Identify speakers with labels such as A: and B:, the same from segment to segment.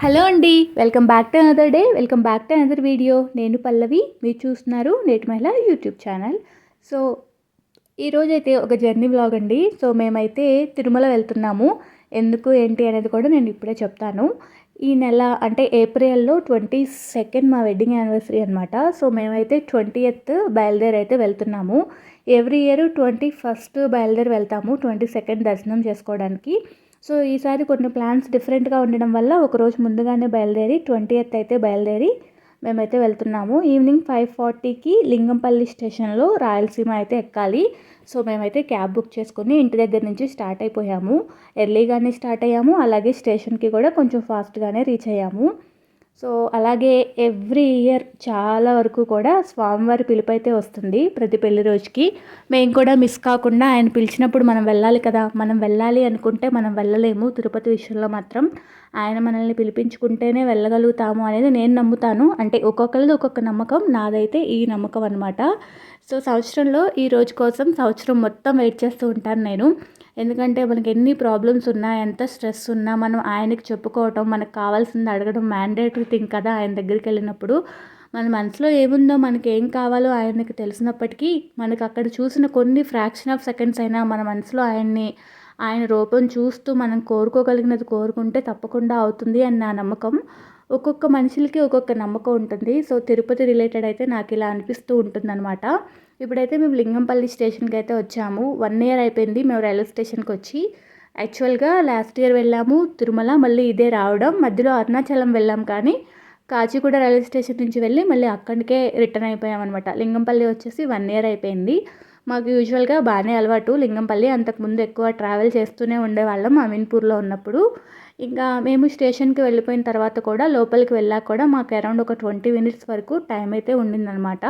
A: Hello అండి welcome back to another day welcome back to another video. నేను పల్లవి మీరు చూస్తున్నారు నేటి మహిళ యూట్యూబ్ ఛానల్. సో ఈరోజైతే ఒక జర్నీ బ్లాగ్ అండి. సో మేమైతే తిరుమల వెళ్తున్నాము. ఎందుకు ఏంటి అనేది కూడా నేను ఇప్పుడే చెప్తాను. ఈ నెల అంటే ఏప్రిల్లో ట్వంటీ సెకండ్ మా వెడ్డింగ్ యానివర్సరీ అనమాట సో మేమైతే ట్వంటీ ఎయిత్ బయలుదేరి అయితే వెళ్తున్నాము. ఎవ్రీ ఇయర్ ట్వంటీ ఫస్ట్ బయలుదేరి వెళ్తాము ట్వంటీ సెకండ్ దర్శనం చేసుకోవడానికి. సో ఈసారి కొన్ని ప్లాన్స్ డిఫరెంట్గా ఉండడం వల్ల ఒకరోజు ముందుగానే బయలుదేరి ట్వంటీ ఎయిత్ అయితే బయలుదేరి మేమైతే వెళ్తున్నాము. ఈవినింగ్ ఫైవ్ ఫార్టీకి లింగంపల్లి స్టేషన్లో రాయలసీమ అయితే ఎక్కాలి. సో మేమైతే క్యాబ్ బుక్ చేసుకుని ఇంటి దగ్గర నుంచి స్టార్ట్ అయిపోయాము. ఎర్లీగానే స్టార్ట్ అయ్యాము. అలాగే స్టేషన్కి కూడా కొంచెం ఫాస్ట్గానే రీచ్ అయ్యాము. సో అలాగే ఎవ్రీ ఇయర్ చాలా వరకు కూడా స్వామివారి పిలుపు అయితే వస్తుంది ప్రతి పెళ్ళి రోజుకి. మేము కూడా మిస్ కాకుండా ఆయన పిలిచినప్పుడు మనం వెళ్ళాలి కదా మనం వెళ్ళాలి అనుకుంటే మనం వెళ్ళలేము. తిరుపతి విషయంలో మాత్రం ఆయన మనల్ని పిలిపించుకుంటేనే వెళ్ళగలుగుతాము అనేది నేను నమ్ముతాను. అంటే ఒక్కొక్కరిది ఒక్కొక్క నమ్మకం నాదైతే ఈ నమ్మకం అనమాట సో సంవత్సరంలో ఈ రోజు కోసం సంవత్సరం మొత్తం వెయిట్ చేస్తూ ఉంటాను నేను. ఎందుకంటే మనకి ఎన్ని ప్రాబ్లమ్స్ ఉన్నా ఎంత స్ట్రెస్ ఉన్నా మనం ఆయనకి చెప్పుకోవటం మనకు కావాల్సింది అడగడం మ్యాండేటరీ థింగ్ కదా ఆయన దగ్గరికి వెళ్ళినప్పుడు. మన మనసులో ఏముందో మనకి ఏం కావాలో ఆయనకి తెలిసినప్పటికీ మనకు అక్కడ చూసిన కొన్ని ఫ్రాక్షన్ ఆఫ్ సెకండ్స్ అయినా మన మనసులో ఆయన్ని ఆయన రూపం చూస్తూ మనం కోరుకోగలిగినది కోరుకుంటే తప్పకుండా అవుతుంది అని నా నమ్మకం. ఒక్కొక్క మనుషులకి ఒక్కొక్క నమ్మకం ఉంటుంది. సో తిరుపతి రిలేటెడ్ అయితే నాకు ఇలా అనిపిస్తూ ఉంటుందన్నమాట. ఇప్పుడైతే మేము లింగంపల్లి స్టేషన్కి అయితే వచ్చాము. వన్ ఇయర్ అయిపోయింది మేము రైల్వే స్టేషన్కి వచ్చి. యాక్చువల్గా లాస్ట్ ఇయర్ వెళ్ళాము తిరుమల మళ్ళీ ఇదే రావడం. మధ్యలో అరుణాచలం వెళ్ళాం కానీ కాచిగూడ రైల్వే స్టేషన్ నుంచి వెళ్ళి మళ్ళీ అక్కడికే రిటర్న్ అయిపోయామన్నమాట. లింగంపల్లి వచ్చేసి వన్ ఇయర్ అయిపోయింది. మాకు యూజువల్గా బాగానే అలవాటు. లింగంపల్లి అంతకుముందు ఎక్కువ ట్రావెల్ చేస్తూనే ఉండేవాళ్ళం అమీన్పూర్లో ఉన్నప్పుడు. ఇంకా మేము స్టేషన్కి వెళ్ళిపోయిన తర్వాత కూడా లోపలికి వెళ్ళాక కూడా మాకు అరౌండ్ ఒక ట్వంటీ మినిట్స్ వరకు టైం అయితే ఉండిందనమాట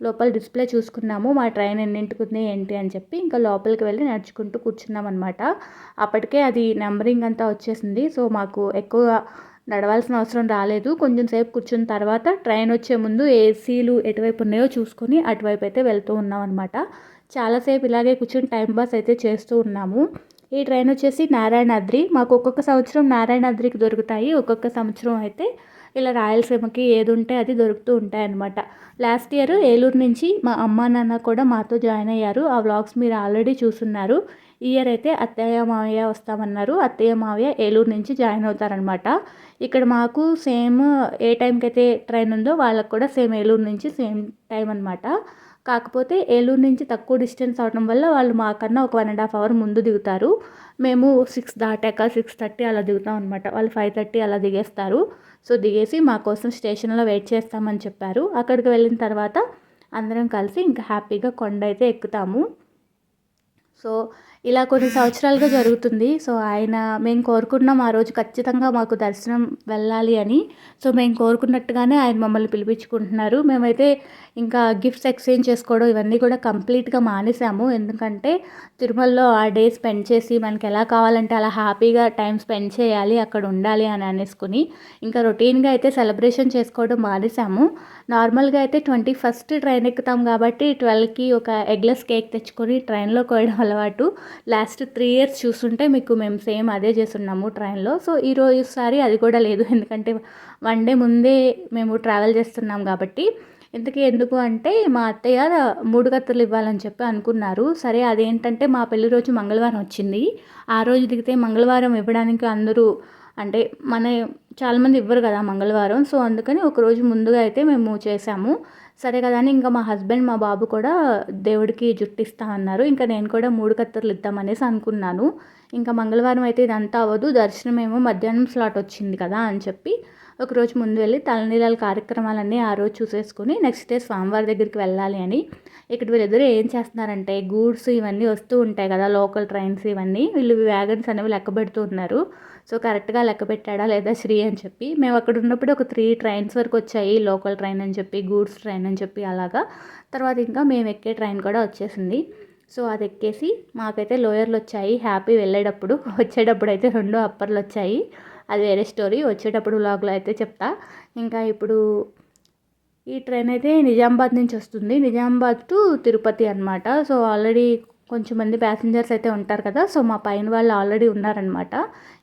A: లోపల డిస్ప్లే చూసుకున్నాము మా ట్రైన్ ఎన్నింటికి ఉంది ఏంటి అని చెప్పి ఇంకా లోపలికి వెళ్ళి నడుచుకుంటూ కూర్చున్నాం అనమాట అప్పటికే అది నెంబరింగ్ అంతా వచ్చేసింది సో మాకు ఎక్కువ నడవాల్సిన అవసరం రాలేదు. కొంచెం సేపు కూర్చున్న తర్వాత ట్రైన్ వచ్చే ముందు ఏసీలు ఎటువైపు ఉన్నాయో చూసుకొని అటువైపు అయితే వెళ్తూ ఉన్నాం అనమాట చాలాసేపు ఇలాగే కూర్చొని టైం పాస్ అయితే చేస్తూ ఉన్నాము. ఈ ట్రైన్ వచ్చేసి నారాయణాద్రి మాకు ఒక్కొక్క సంవత్సరం నారాయణాద్రికి దొరుకుతాయి. ఒక్కొక్క సంవత్సరం అయితే ఇలా రాయలసీమకి ఏది ఉంటే అది దొరుకుతూ ఉంటాయి అనమాట లాస్ట్ ఇయర్ ఏలూరు నుంచి మా అమ్మ నాన్న కూడా మాతో జాయిన్ అయ్యారు. ఆ వ్లాగ్స్ మీరు ఆల్రెడీ చూస్తున్నారు. ఈ ఇయర్ అయితే అత్తయ్య మావయ్య వస్తామన్నారు. అత్తయ్య మావయ్య ఏలూరు నుంచి జాయిన్ అవుతారనమాట ఇక్కడ మాకు సేమ్ ఏ టైంకి అయితే ట్రైన్ ఉందో వాళ్ళకు కూడా సేమ్ ఏలూరు నుంచి సేమ్ టైం అనమాట కాకపోతే ఏలూరు నుంచి తక్కువ డిస్టెన్స్ అవడం వల్ల వాళ్ళు మాకన్నా ఒక వన్ అండ్ హాఫ్ అవర్ ముందు దిగుతారు. మేము సిక్స్ దాటాక సిక్స్ థర్టీ అలా దిగుతాం అనమాట వాళ్ళు ఫైవ్ థర్టీ అలా దిగేస్తారు. సో దిగేసి మా కోసం స్టేషన్లో వెయిట్ చేస్తామని చెప్పారు. అక్కడికి వెళ్ళిన తర్వాత అందరం కలిసి ఇంకా హ్యాపీగా కొండ అయితే ఎక్కుతాము. సో ఇలా కొన్ని సంవత్సరాలుగా జరుగుతుంది. సో ఆయన మేము కోరుకున్నాం ఆ రోజు ఖచ్చితంగా మాకు దర్శనం వెళ్ళాలి అని. సో మేము కోరుకున్నట్టుగానే ఆయన మమ్మల్ని పిలిపించుకుంటున్నారు. మేమైతే ఇంకా గిఫ్ట్స్ ఎక్స్చేంజ్ చేసుకోవడం ఇవన్నీ కూడా కంప్లీట్గా మానేసాము. ఎందుకంటే తిరుమలలో ఆ డే స్పెండ్ చేసి మనకి ఎలా కావాలంటే అలా హ్యాపీగా టైం స్పెండ్ చేయాలి అక్కడ ఉండాలి అని అనేసుకుని ఇంకా రొటీన్గా అయితే సెలబ్రేషన్ చేసుకోవడం మానేసాము. నార్మల్గా అయితే ట్వంటీ ఫస్ట్ ట్రైన్ ఎక్కుతాం కాబట్టి ట్వెల్వ్కి ఒక ఎగ్లెస్ కేక్ తెచ్చుకొని ట్రైన్లో కోయడం అలవాటు. లాస్ట్ త్రీ ఇయర్స్ చూస్తుంటే మీకు మేము సేమ్ అదే చేస్తున్నాము ట్రైన్లో. సో ఈరోజుసారి అది కూడా లేదు. ఎందుకంటే వన్ డే ముందే మేము ట్రావెల్ చేస్తున్నాం కాబట్టి. ఇంతకీ ఎందుకు అంటే మా అత్తయ్య మూడు కత్తులు ఇవ్వాలని చెప్పి అనుకున్నారు. సరే అదేంటంటే మా పెళ్ళి రోజు మంగళవారం వచ్చింది. ఆ రోజు దిగితే మంగళవారం ఇవ్వడానికి అందరూ అంటే మన చాలామంది ఇవ్వరు కదా మంగళవారం. సో అందుకని ఒకరోజు ముందుగా అయితే మేము చేసాము సరే కదా అని ఇంకా మా హస్బెండ్ మా బాబు కూడా దేవుడికి జుట్టిస్తా అన్నారు. ఇంకా నేను కూడా మూడు కత్తెరలు ఇద్దామనేసి అనుకున్నాను. ఇంకా మంగళవారం అయితే ఇదంతా అవ్వదు. దర్శనం ఏమో మధ్యాహ్నం స్లాట్ వచ్చింది కదా అని చెప్పి ఒకరోజు ముందు వెళ్ళి తలనీలాల కార్యక్రమాలన్నీ ఆ రోజు చూసేసుకుని నెక్స్ట్ డే స్వామివారి దగ్గరికి వెళ్ళాలి అని. ఇక్కడ వీళ్ళిద్దరూ ఏం చేస్తున్నారంటే గూడ్స్ ఇవన్నీ వస్తూ ఉంటాయి కదా లోకల్ ట్రైన్స్ ఇవన్నీ వీళ్ళు వ్యాగన్స్ అనేవి లెక్క పెడుతూ ఉన్నారు. సో కరెక్ట్గా లెక్క పెట్టాడా లేదా శ్రీ అని చెప్పి. మేము అక్కడ ఉన్నప్పుడు ఒక త్రీ ట్రైన్స్ వరకు వచ్చాయి లోకల్ ట్రైన్ అని చెప్పి గూడ్స్ ట్రైన్ అని చెప్పి అలాగా. తర్వాత ఇంకా మేము ఎక్కే ట్రైన్ కూడా వచ్చేసింది. సో అది ఎక్కేసి మాకైతే లోయర్లు వచ్చాయి హ్యాపీ వెళ్ళేటప్పుడు. వచ్చేటప్పుడు అయితే రెండు అప్పర్లు వచ్చాయి. అది వేరే స్టోరీ. వచ్చేటప్పుడు వ్లాగ్లో అయితే చెప్తా. ఇంకా ఇప్పుడు ఈ ట్రైన్ అయితే నిజామాబాద్ నుంచి వస్తుంది. నిజామాబాద్ టు తిరుపతి అనమాట సో ఆల్రెడీ కొంచెం మంది ప్యాసింజర్స్ అయితే ఉంటారు కదా. సో మా పైన వాళ్ళు ఆల్రెడీ ఉన్నారనమాట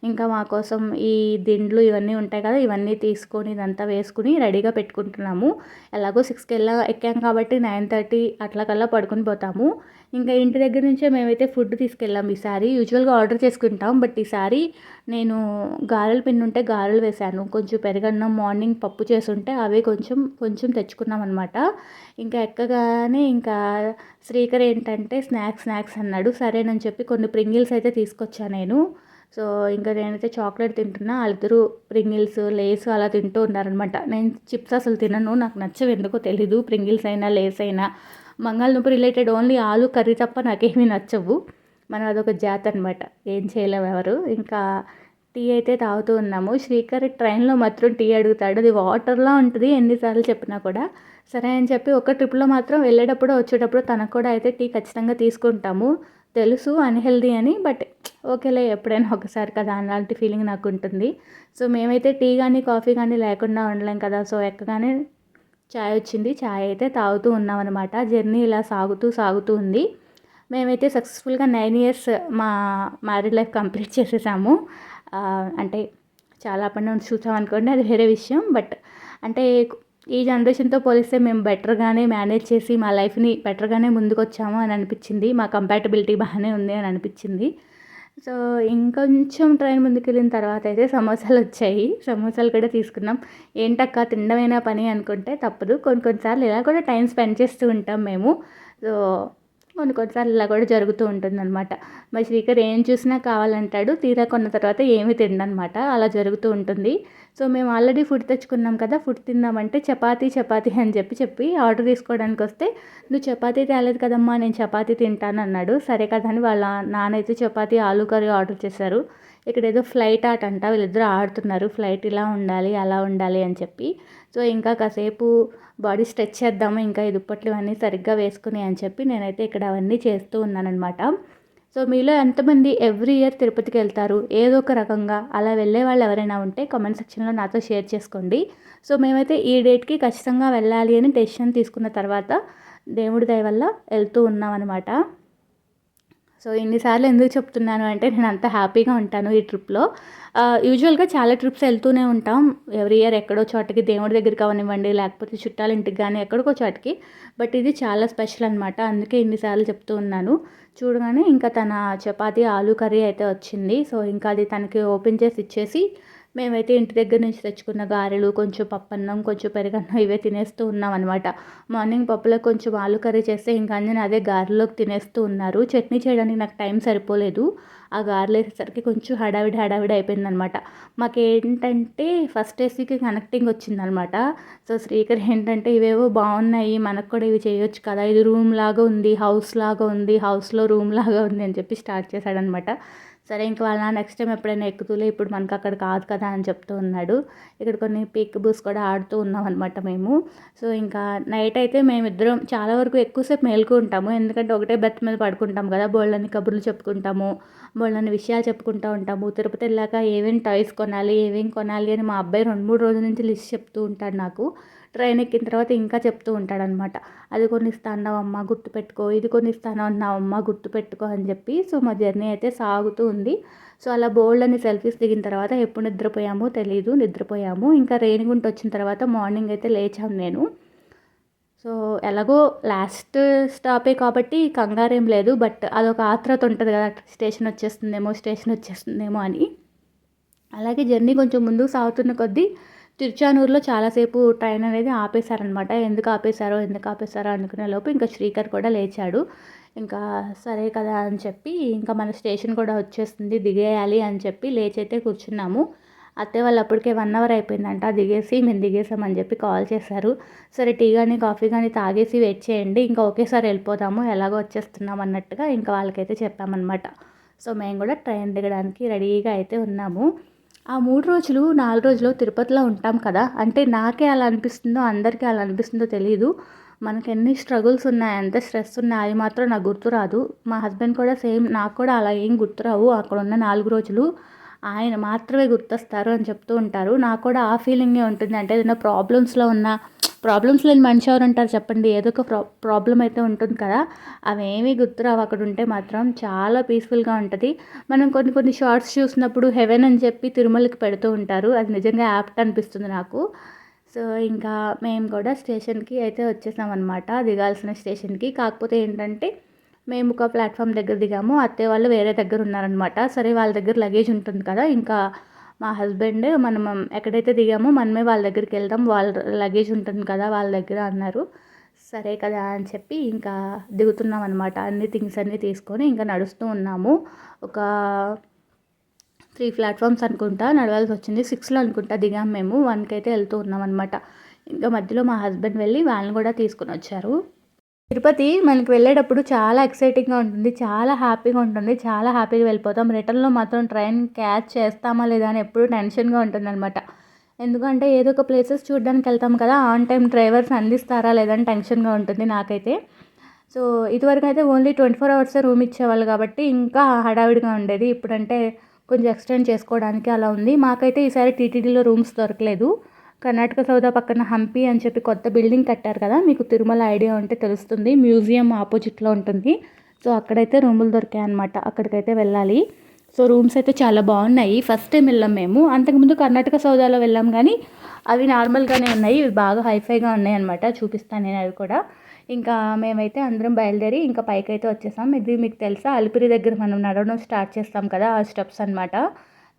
A: ఇంకా మా కోసం ఈ దిండ్లు ఇవన్నీ ఉంటాయి కదా. ఇవన్నీ తీసుకొని ఇదంతా వేసుకుని రెడీగా పెట్టుకుంటున్నాము. ఎలాగో సిక్స్కి వెళ్ళా ఎక్కాం కాబట్టి నైన్ థర్టీ అట్లా కల్లా పడుకుని పోతాము. ఇంకా ఇంటి దగ్గర నుంచే మేమైతే ఫుడ్ తీసుకెళ్ళాం ఈసారి యూజువల్గా ఆర్డర్ చేసుకుంటాం. బట్ ఈసారి నేను గారెలు పిండి ఉంటే గారెలు వేశాను. కొంచెం పెరగన్నం మార్నింగ్ పప్పు చేసుంటే అవే కొంచెం కొంచెం తెచ్చుకున్నాం అనమాట ఇంకా ఎక్కగానే ఇంకా శ్రీకర్ ఏంటంటే స్నాక్స్ స్నాక్స్ అన్నాడు. సరేనని చెప్పి కొన్ని ప్రింగిల్స్ అయితే తీసుకొచ్చాను నేను. సో ఇంకా నేనైతే చాక్లెట్ తింటున్నా. వాళ్ళిద్దరూ ప్రింగిల్స్ లేస్ అలా తింటూ ఉన్నారనమాట నేను చిప్స్ అసలు తినను. నాకు నచ్చవు. ఎందుకో తెలీదు. ప్రింగిల్స్ అయినా లేస్ అయినా. బంగాళదుంప రిలేటెడ్ ఓన్లీ ఆలు కర్రీ తప్ప నాకేమీ నచ్చవు. మనం అదొక జాత అనమాట ఏం చేయలేము ఎవరు. ఇంకా టీ అయితే తాగుతూ ఉన్నాము. శ్రీకర్ ట్రైన్లో మాత్రం టీ అడుగుతాడు. అది వాటర్లా ఉంటుంది. ఎన్నిసార్లు చెప్పినా కూడా. సరే అని చెప్పి ఒక ట్రిప్లో మాత్రం వెళ్ళేటప్పుడు వచ్చేటప్పుడు తనకు కూడా అయితే టీ ఖచ్చితంగా తీసుకుంటాము. తెలుసు అన్హెల్దీ అని. బట్ ఓకేలే ఎప్పుడైనా ఒకసారి కదా అలాంటి ఫీలింగ్ నాకు ఉంటుంది. సో మేమైతే టీ కానీ కాఫీ కానీ లేకుండా ఉండలేం కదా. సో ఎక్కగానే చాయ్ వచ్చింది. చాయ్ అయితే తాగుతూ ఉన్నామన్నమాట. జర్నీ ఇలా సాగుతూ సాగుతూ ఉంది. మేమైతే సక్సెస్ఫుల్గా నైన్ ఇయర్స్ మా మ్యారీడ్ లైఫ్ కంప్లీట్ చేసేసాము. అంటే చాలా అప్ అండ్ డౌన్స్ చూసాం అనుకోండి అది వేరే విషయం. బట్ అంటే ఈ జనరేషన్తో పోలిస్తే మేము బెటర్గానే మేనేజ్ చేసి మా లైఫ్ని బెటర్గానే ముందుకొచ్చాము అని అనిపించింది. మా కంపాటబిలిటీ బాగానే ఉంది అని అనిపించింది. సో ఇంకొంచెం ట్రైన్ ముందుకు వెళ్ళిన తర్వాత అయితే సమోసాలు వచ్చాయి. సమోసాలు కూడా తీసుకున్నాం. ఏంటక్క తినడమైనా పని అనుకుంటే తప్పదు. కొన్ని కొన్నిసార్లు ఇలా కూడా టైం స్పెండ్ చేస్తూ ఉంటాం మేము. సో కొన్ని కొన్నిసార్లు ఇలా కూడా జరుగుతూ ఉంటుందన్నమాట. మరి శ్రీకర్ ఏం చూసినా కావాలంటాడు తీరా కొన్న తర్వాత ఏమీ తిండనమాట అలా జరుగుతూ ఉంటుంది. సో మేము ఆల్రెడీ ఫుడ్ తెచ్చుకున్నాం కదా ఫుడ్ తిందామంటే చపాతీ చపాతీ అని చెప్పి చెప్పి ఆర్డర్ తీసుకోవడానికి వస్తే నువ్వు చపాతీ తేలేదు కదమ్మా నేను చపాతీ తింటాను అన్నాడు. సరే కదా అని వాళ్ళ నాన్నైతే చపాతీ ఆలు కర్రీ ఆర్డర్ చేశారు. ఇక్కడ ఏదో ఫ్లైట్ ఆట అంట వీళ్ళిద్దరూ ఆడుతున్నారు. ఫ్లైట్ ఇలా ఉండాలి అలా ఉండాలి అని చెప్పి. సో ఇంకా కాసేపు బాడీ స్ట్రెచ్ చేద్దాము ఇంకా ఈ దుప్పట్లు అన్నీ సరిగ్గా వేసుకుని అని చెప్పి నేనైతే ఇక్కడ అవన్నీ చేస్తూ ఉన్నానమాట సో మీలో ఎంతమంది ఎవ్రీ ఇయర్ తిరుపతికి వెళ్తారు? ఏదో ఒక రకంగా అలా వెళ్ళే వాళ్ళు ఎవరైనా ఉంటే కామెంట్ సెక్షన్లో నాతో షేర్ చేసుకోండి. సో మేమైతే ఈ డేట్కి ఖచ్చితంగా వెళ్ళాలి అని డెసిషన్ తీసుకున్న తర్వాత దేవుడి దయ వల్ల వెళ్తూ ఉన్నాం అనమాట సో ఇన్నిసార్లు ఎందుకు చెప్తున్నాను అంటే నేను అంత హ్యాపీగా ఉంటాను ఈ ట్రిప్లో. యూజువల్గా చాలా ట్రిప్స్ వెళ్తూనే ఉంటాం. ఎవ్రీ ఇయర్ ఎక్కడో చోటకి దేవుడి దగ్గర అవనివ్వండి లేకపోతే చుట్టాల ఇంటికి కానీ ఎక్కడికో చోటకి. బట్ ఇది చాలా స్పెషల్ అనమాట అందుకే ఇన్నిసార్లు చెప్తూ ఉన్నాను. చూడగానే ఇంకా తన చపాతీ ఆలు కర్రీ అయితే వచ్చింది. సో ఇంకా అది తనకి ఓపెన్ చేసి ఇచ్చేసి మేమైతే ఇంటి దగ్గర నుంచి తెచ్చుకున్న గారెలు కొంచెం పప్పన్నం కొంచెం పెరుగన్నం ఇవే తినేస్తూ ఉన్నాం అనమాట మార్నింగ్ పప్పులో కొంచెం ఆలు కర్రీ చేస్తే ఇంకా నేను అదే గారెలోకి తినేస్తూ ఉన్నారు. చట్నీ చేయడానికి నాకు టైం సరిపోలేదు. ఆ గారెలు వేసేసరికి కొంచెం హడావిడి హడావిడి అయిపోయిందనమాట. మాకేంటంటే ఫస్ట్ ఏసీకి కనెక్టింగ్ వచ్చిందనమాట. సో శ్రీకర్ ఏంటంటే ఇవేవో బాగున్నాయి మనకు కూడా ఇవి చేయొచ్చు కదా ఇది రూమ్ లాగా ఉంది హౌస్ లాగా ఉంది హౌస్లో రూమ్ లాగా ఉంది అని చెప్పి స్టార్ట్ చేశాడనమాట. సరే ఇంకా వాళ్ళ నెక్స్ట్ టైం ఎప్పుడైనా ఎక్కుతులే ఇప్పుడు మనకు అక్కడ కాదు కదా అని చెప్తూ ఉన్నాడు. ఇక్కడ కొన్ని పిక్ బూస్ కూడా ఆడుతూ ఉన్నాం అనమాట మేము. సో ఇంకా నైట్ అయితే మేమిద్దరం చాలా వరకు ఎక్కువసేపు మేలుకుంటాము ఎందుకంటే ఒకటే బెత్త మీద పడుకుంటాం కదా బోళ్ళని కబుర్లు చెప్పుకుంటాము. బోళ్ళని విషయాలు చెప్పుకుంటూ ఉంటాము. తిరుపతి వెళ్ళాక ఏమేమి టాయ్స్ కొనాలి ఏమేమి కొనాలి అని మా అబ్బాయి రెండు మూడు రోజుల నుంచి లిస్ట్ చెప్తూ ఉంటాడు నాకు. ట్రైన్ ఎక్కిన తర్వాత ఇంకా చెప్తూ ఉంటాడనమాట అది కొనిస్తాను అమ్మ గుర్తుపెట్టుకో. ఇది కొనిస్తాను అమ్మ గుర్తుపెట్టుకో అని చెప్పి సో మా జర్నీ అయితే సాగుతూ ఉంది. సో అలా బోల్డ్ అని సెల్ఫీస్ దిగిన తర్వాత ఎప్పుడు నిద్రపోయామో తెలియదు నిద్రపోయాము. ఇంకా రేణిగుంట వచ్చిన తర్వాత మార్నింగ్ అయితే లేచాను నేను. సో ఎలాగో లాస్ట్ స్టాపే కాబట్టి కంగారేం లేదు బట్ అదొక ఆత్రత ఉంటుంది కదా స్టేషన్ వచ్చేస్తుందేమో స్టేషన్ వచ్చేస్తుందేమో అని. అలాగే జర్నీ కొంచెం ముందుకు సాగుతున్న కొద్దీ తిరుచానూరులో చాలాసేపు ట్రైన్ అనేది ఆపేశారనమాట ఎందుకు ఆపేశారో ఎందుకు ఆపేశారో అనుకునే లోపు ఇంకా శ్రీకర్ కూడా లేచాడు. ఇంకా సరే కదా అని చెప్పి ఇంకా మన స్టేషన్ కూడా వచ్చేస్తుంది దిగేయాలి అని చెప్పి లేచైతే కూర్చున్నాము. అత్తే వాళ్ళు అప్పటికే వన్ అవర్ అయిపోయిందంట దిగేసి మేము దిగేసామని చెప్పి కాల్ చేశారు. సరే టీ కానీ కాఫీ కానీ తాగేసి వెయిట్ చేయండి ఇంకా ఒకేసారి వెళ్ళిపోతాము ఎలాగో వచ్చేస్తున్నాం అన్నట్టుగా ఇంకా వాళ్ళకైతే చెప్పామన్నమాట. సో మేము కూడా ట్రైన్ దిగడానికి రెడీగా అయితే ఉన్నాము. ఆ మూడు రోజులు నాలుగు రోజులు తిరుపతిలో ఉంటాం కదా అంటే నాకే అలా అనిపిస్తుందో అందరికీ అలా అనిపిస్తుందో తెలియదు మనకి ఎన్ని స్ట్రగుల్స్ ఉన్నాయి ఎంత స్ట్రెస్ ఉన్నాయి అది మాత్రం నాకు గుర్తురాదు మా హస్బెండ్ కూడా సేమ్ నాకు కూడా అలా ఏం గుర్తురావు అక్కడ ఉన్న నాలుగు రోజులు ఆయన మాత్రమే గుర్తొస్తారు అని చెప్తూ ఉంటారు. నాకు కూడా ఆ ఫీలింగే ఉంటుంది. అంటే ఏదైనా ప్రాబ్లమ్స్లో ఉన్న ప్రాబ్లమ్స్ లేని మనిషి ఎవరు ఉంటారు చెప్పండి. ఏదో ఒక ప్రా ప్రాబ్లం అయితే ఉంటుంది కదా. అవేమీ గుర్తురావు అక్కడ ఉంటే మాత్రం చాలా పీస్ఫుల్గా ఉంటుంది. మనం కొన్ని కొన్ని షార్ట్స్ చూసినప్పుడు హెవెన్ అని చెప్పి తిరుమలకి పెడుతూ ఉంటారు. అది నిజంగా యాప్ట్ అనిపిస్తుంది నాకు. సో ఇంకా మేము కూడా స్టేషన్కి అయితే వచ్చేసాం అనమాట దిగాల్సిన స్టేషన్కి కాకపోతే ఏంటంటే మేము ఒక ప్లాట్ఫామ్ దగ్గర దిగాము. అత్తయ్య వాళ్ళు వేరే దగ్గర ఉన్నారనమాట సరే వాళ్ళ దగ్గర లగేజ్ ఉంటుంది కదా. ఇంకా మా హస్బెండ్ మనం ఎక్కడైతే దిగామో మనమే వాళ్ళ దగ్గరికి వెళ్దాం. వాళ్ళ లగేజ్ ఉంటుంది కదా వాళ్ళ దగ్గర అన్నారు. సరే కదా అని చెప్పి ఇంకా దిగుతున్నాం అనమాట అన్ని థింగ్స్ అన్నీ తీసుకొని ఇంకా నడుస్తూ ఉన్నాము. ఒక త్రీ ప్లాట్ఫామ్స్ అనుకుంటా నడవాల్సి వచ్చింది. సిక్స్లో అనుకుంటా దిగాం మేము. వన్కి అయితే వెళ్తూ ఉన్నాం అనమాట ఇంకా మధ్యలో మా హస్బెండ్ వెళ్ళి వాళ్ళని కూడా తీసుకుని వచ్చారు. తిరుపతి మనకి వెళ్ళేటప్పుడు చాలా ఎక్సైటింగ్గా ఉంటుంది చాలా హ్యాపీగా ఉంటుంది చాలా హ్యాపీగా వెళ్ళిపోతాం. రిటర్న్లో మాత్రం ట్రైన్ క్యాచ్ చేస్తామా లేదా అని ఎప్పుడు టెన్షన్గా అనమాట ఎందుకంటే ఏదో ఒక ప్లేసెస్ చూడడానికి వెళ్తాం కదా ఆన్ టైం డ్రైవర్స్ అందిస్తారా లేదని టెన్షన్గా ఉంటుంది నాకైతే. సో ఇదివరకు అయితే only twenty four hours room ఇచ్చేవాళ్ళు కాబట్టి ఇంకా హడావిడిగా ఉండేది. ఇప్పుడంటే కొంచెం ఎక్స్టెండ్ చేసుకోవడానికి అలా ఉంది. మాకైతే ఈసారి టీటీడీలో రూమ్స్ దొరకలేదు. కర్ణాటక సౌద పక్కన హంపి అని చెప్పి కొత్త బిల్డింగ్ కట్టారు కదా మీకు తిరుమల ఐడియా ఉంటే తెలుస్తుంది. మ్యూజియం ఆపోజిట్లో ఉంటుంది. సో అక్కడైతే రూములు దొరికాయి అనమాట అక్కడికైతే వెళ్ళాలి. సో రూమ్స్ అయితే చాలా బాగున్నాయి. ఫస్ట్ టైం వెళ్ళాం మేము. అంతకుముందు కర్ణాటక సౌదాలో వెళ్ళాం కానీ అవి నార్మల్గానే ఉన్నాయి. ఇవి బాగా హైఫైగా ఉన్నాయి అనమాట చూపిస్తాను నేను అవి కూడా. ఇంకా మేమైతే అందరం బయలుదేరి ఇంకా పైకి అయితే వచ్చేసాం. ఇది మీకు తెలుసా? అలిపిరి దగ్గర మనం నడవడం స్టార్ట్ చేస్తాం కదా ఆ స్టెప్స్ అనమాట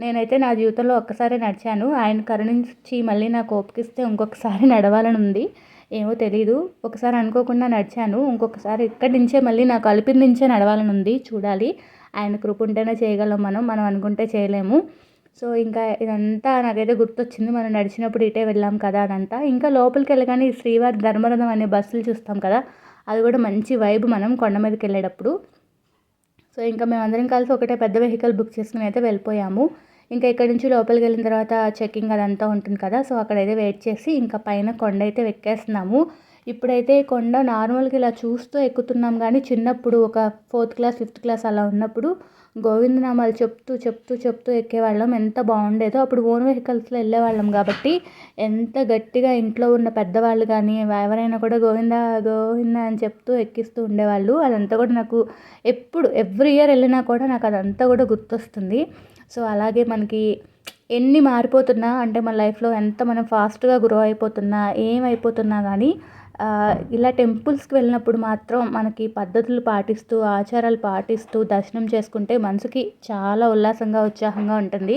A: నేనైతే నా జీవితంలో ఒక్కసారి నడిచాను. ఆయన కరుణించి మళ్ళీ నాకు ఓపికిస్తే ఇంకొకసారి నడవాలని ఉంది. ఏమో తెలీదు. ఒకసారి అనుకోకుండా నడిచాను. ఇంకొకసారి ఇక్కడి నుంచే మళ్ళీ నాకు అలిపిరి నుంచే నడవాలని ఉంది. చూడాలి. ఆయన కృప ఉంటేనే చేయగలం మనం. మనం అనుకుంటే చేయలేము. సో ఇంకా ఇదంతా నాకైతే గుర్తొచ్చింది. మనం నడిచినప్పుడు ఇటే వెళ్ళాం కదా అదంతా. ఇంకా లోపలికి వెళ్ళగానే శ్రీవారి ధర్మరథం అనే బస్సులు చూస్తాం కదా. అది కూడా మంచి వైబ్ మనం కొండ మీదకి వెళ్ళేటప్పుడు. సో ఇంకా మేమందరం కలిసి ఒకటే పెద్ద వెహికల్ బుక్ చేసుకుని అయితే వెళ్ళిపోయాము. ఇంకా ఇక్కడ నుంచి లోపలికి వెళ్ళిన తర్వాత చెక్కింగ్ అదంతా ఉంటుంది కదా సో అక్కడైతే వెయిట్ చేసి ఇంకా పైన కొండ అయితే ఎక్కేస్తున్నాము ఇప్పుడైతే కొండ నార్మల్గా ఇలా చూస్తూ ఎక్కుతున్నాం కానీ చిన్నప్పుడు ఒక ఫోర్త్ క్లాస్ ఫిఫ్త్ క్లాస్ అలా ఉన్నప్పుడు గోవిందనామాలు చెప్తూ చెప్తూ చెప్తూ ఎక్కేవాళ్ళం. ఎంత బాగుండేదో అప్పుడు ఓన్ వెహికల్స్లో వెళ్ళేవాళ్ళం కాబట్టి ఎంత గట్టిగా ఇంట్లో ఉన్న పెద్దవాళ్ళు కానీ ఎవరైనా కూడా గోవింద గోవింద అని చెప్తూ ఎక్కిస్తూ ఉండేవాళ్ళు. అదంతా కూడా నాకు ఎప్పుడు ఎవ్రీ ఇయర్ వెళ్ళినా కూడా నాకు అదంతా కూడా గుర్తొస్తుంది. సో అలాగే మనకి ఎన్ని మారిపోతున్నా అంటే మన లైఫ్లో ఎంత మనం ఫాస్ట్గా గ్రో అయిపోతున్నా ఏమైపోతున్నా కానీ ఇలా టెంపుల్స్కి వెళ్ళినప్పుడు మాత్రం మనకి పద్ధతులు పాటిస్తూ ఆచారాలు పాటిస్తూ దర్శనం చేసుకుంటే మనసుకి చాలా ఉల్లాసంగా ఉత్సాహంగా ఉంటుంది.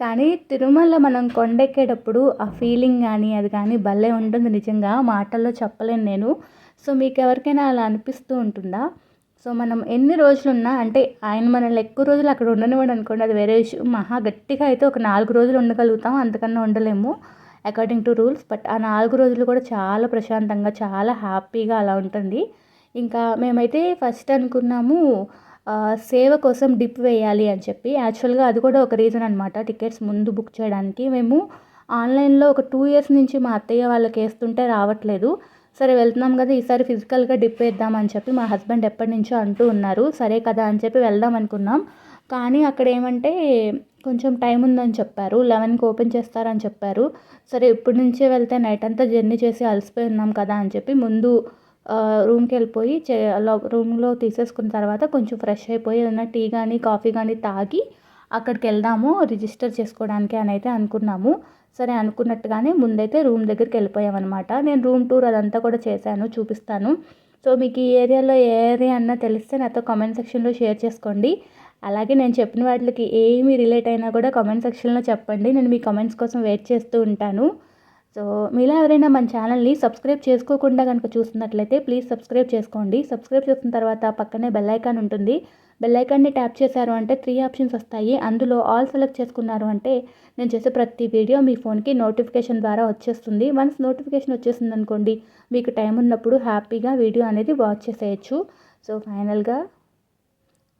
A: కానీ తిరుమల మనం కొండెక్కేటప్పుడు ఆ ఫీలింగ్ కానీ అది కానీ భలే ఉంటుంది నిజంగా. మాటల్లో చెప్పలేను నేను. సో మీకు ఎవరికైనా అలా అనిపిస్తూ ఉంటుందా? సో మనం ఎన్ని రోజులు ఉన్నా అంటే ఆయన మనల్ని ఎక్కువ రోజులు అక్కడ ఉండనివ్వడం అనుకోండి అది వేరే విషయం. మహా గట్టిగా అయితే ఒక నాలుగు రోజులు ఉండగలుగుతాం అంతకన్నా ఉండలేము. అకార్డింగ్ టు రూల్స్ బట్ ఆ నాలుగు రోజులు కూడా చాలా ప్రశాంతంగా చాలా హ్యాపీగా అలా ఉంటుంది. ఇంకా మేమైతే ఫస్ట్ అనుకున్నాము సేవ కోసం డిప్ వేయాలి అని చెప్పి. యాక్చువల్గా అది కూడా ఒక రీజన్ అనమాట టికెట్స్ ముందు బుక్ చేయడానికి. మేము ఆన్లైన్లో ఒక టూ ఇయర్స్ నుంచి మా అత్తయ్య వాళ్ళకి వేస్తుంటే రావట్లేదు. సరే వెళ్తున్నాం కదా ఈసారి ఫిజికల్గా డిప్ వేద్దామని చెప్పి మా హస్బెండ్ ఎప్పటి నుంచో అంటూ ఉన్నారు. సరే కదా అని చెప్పి వెళ్దాం అనుకున్నాం. కానీ అక్కడ ఏమంటే కొంచెం టైం ఉందని చెప్పారు. లెవెన్కి ఓపెన్ చేస్తారని చెప్పారు. సరే ఇప్పటి నుంచే వెళ్తే నైట్ అంతా జర్నీ చేసి అలసిపోయి ఉన్నాం కదా అని చెప్పి ముందు రూమ్కి వెళ్ళిపోయి చే రూమ్లో తీసేసుకున్న తర్వాత కొంచెం ఫ్రెష్ అయిపోయి ఏదైనా టీ కానీ కాఫీ కానీ తాగి అక్కడికి వెళ్దాము రిజిస్టర్ చేసుకోవడానికి అని అయితే అనుకున్నాము. సరే అనుకున్నట్టుగానే ముందైతే రూమ్ దగ్గరికి వెళ్ళిపోయామన్నమాట నేను రూమ్ టూర్ అదంతా కూడా చేశాను చూపిస్తాను. సో మీకు ఈ ఏరియాలో ఏ ఏరియా అన్నా తెలిస్తే నాతో కామెంట్ సెక్షన్లో షేర్ చేసుకోండి. అలాగే నేను చెప్పిన వాటికి ఏమి రిలేట్ అయినా కూడా కామెంట్ సెక్షన్లో చెప్పండి. నేను మీ కామెంట్స్ కోసం వెయిట్ చేస్తూ ఉంటాను. సో మీలో ఎవరైనా మన ఛానల్ని సబ్స్క్రైబ్ చేసుకోకుండా కనుక చూస్తున్నట్లయితే ప్లీజ్ సబ్స్క్రైబ్ చేసుకోండి. సబ్స్క్రైబ్ చేసిన తర్వాత పక్కనే బెల్ ఐకాన్ ఉంటుంది. బెల్ ఐకాన్ని ట్యాప్ చేశారు అంటే త్రీ ఆప్షన్స్ వస్తాయి. అందులో ఆల్ సెలెక్ట్ చేసుకున్నారు అంటే నేను చేసే ప్రతి వీడియో మీ ఫోన్కి నోటిఫికేషన్ ద్వారా వచ్చేస్తుంది. వన్స్ నోటిఫికేషన్ వచ్చేసింది అనుకోండి మీకు టైం ఉన్నప్పుడు హ్యాపీగా వీడియో అనేది వాచ్ చేసేయచ్చు. సో ఫైనల్గా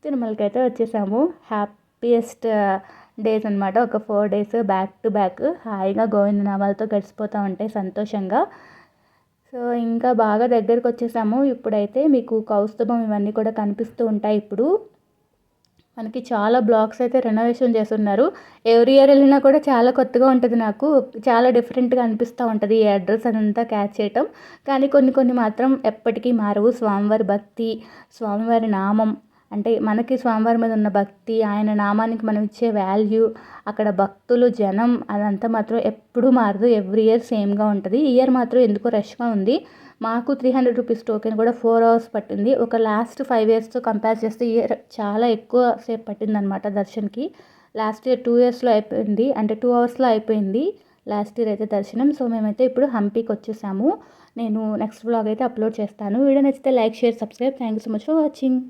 A: తిరుమలకి అయితే వచ్చేసాము హ్యాపీయెస్ట్ డేస్ అనమాట ఒక four days back to back హాయిగా గోవిందనామాలతో గడిచిపోతూ ఉంటాయి సంతోషంగా. సో ఇంకా బాగా దగ్గరకు వచ్చేసాము. ఇప్పుడైతే మీకు కౌస్తుభం ఇవన్నీ కూడా కనిపిస్తూ ఉంటాయి ఇప్పుడు. మనకి చాలా బ్లాక్స్ అయితే రెనోవేషన్ చేస్తున్నారు. ఎవ్రీ ఇయర్ వెళ్ళినా కూడా చాలా కొత్తగా ఉంటుంది నాకు. చాలా డిఫరెంట్గా అనిపిస్తూ ఉంటుంది ఈ అడ్రస్ అదంతా క్యాచ్ చేయటం. కానీ కొన్ని కొన్ని మాత్రం ఎప్పటికీ మారవు. స్వామివారి భక్తి స్వామివారి నామం అంటే మనకి స్వామివారి మీద ఉన్న భక్తి ఆయన నామానికి మనం ఇచ్చే వాల్యూ అక్కడ భక్తులు జనం అదంతా మాత్రం ఎప్పుడూ మారదు. ఎవ్రీ ఇయర్ సేమ్గా ఉంటుంది. ఈ ఇయర్ మాత్రం ఎందుకో రష్గా ఉంది. మాకు త్రీ హండ్రెడ్ రూపీస్ టోకెన్ కూడా ఫోర్ అవర్స్ పట్టింది. ఒక లాస్ట్ ఫైవ్ ఇయర్స్తో కంపేర్ చేస్తే ఇయర్ చాలా ఎక్కువ సేపు పట్టిందనమాట దర్శన్కి. లాస్ట్ ఇయర్ టూ ఇయర్స్లో అయిపోయింది. అంటే టూ అవర్స్లో అయిపోయింది లాస్ట్ ఇయర్ అయితే దర్శనం. సో మేమైతే ఇప్పుడు హంపీకి వచ్చేసాము. నేను నెక్స్ట్ బ్లాగ్ అయితే అప్లోడ్ చేస్తాను. వీడియో నచ్చితే like share subscribe thank you so much for watching